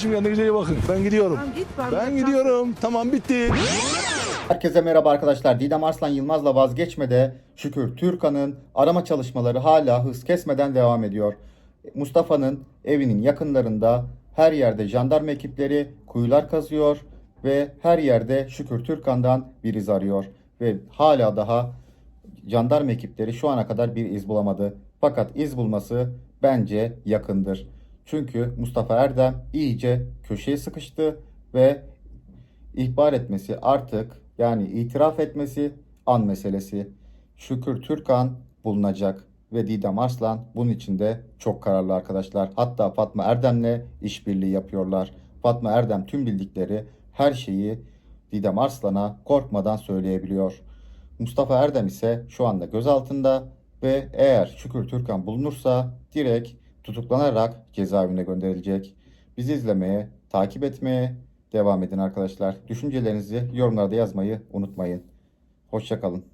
Şimdi kendinize iyi bakın. Ben gidiyorum. Tamam git ben. Ben gidiyorum. Tamam bitti. Herkese merhaba arkadaşlar. Didem Arslan Yılmaz'la vazgeçmede Şükür Türkan'ın arama çalışmaları hala hız kesmeden devam ediyor. Mustafa'nın evinin yakınlarında her yerde jandarma ekipleri kuyular kazıyor ve her yerde Şükür Türkan'dan bir iz arıyor. Ve hala daha jandarma ekipleri şu ana kadar bir iz bulamadı. Fakat iz bulması bence yakındır. Çünkü Mustafa Erdem iyice köşeye sıkıştı ve ihbar etmesi artık yani itiraf etmesi an meselesi. Şükür Türkan bulunacak ve Didem Arslan bunun içinde çok kararlı arkadaşlar. Hatta Fatma Erdem'le işbirliği yapıyorlar. Fatma Erdem tüm bildikleri her şeyi Didem Arslan'a korkmadan söyleyebiliyor. Mustafa Erdem ise şu anda gözaltında ve eğer Şükür Türkan bulunursa direkt tutuklanarak cezaevine gönderilecek. Bizi izlemeye, takip etmeye devam edin arkadaşlar. Düşüncelerinizi yorumlarda yazmayı unutmayın. Hoşçakalın.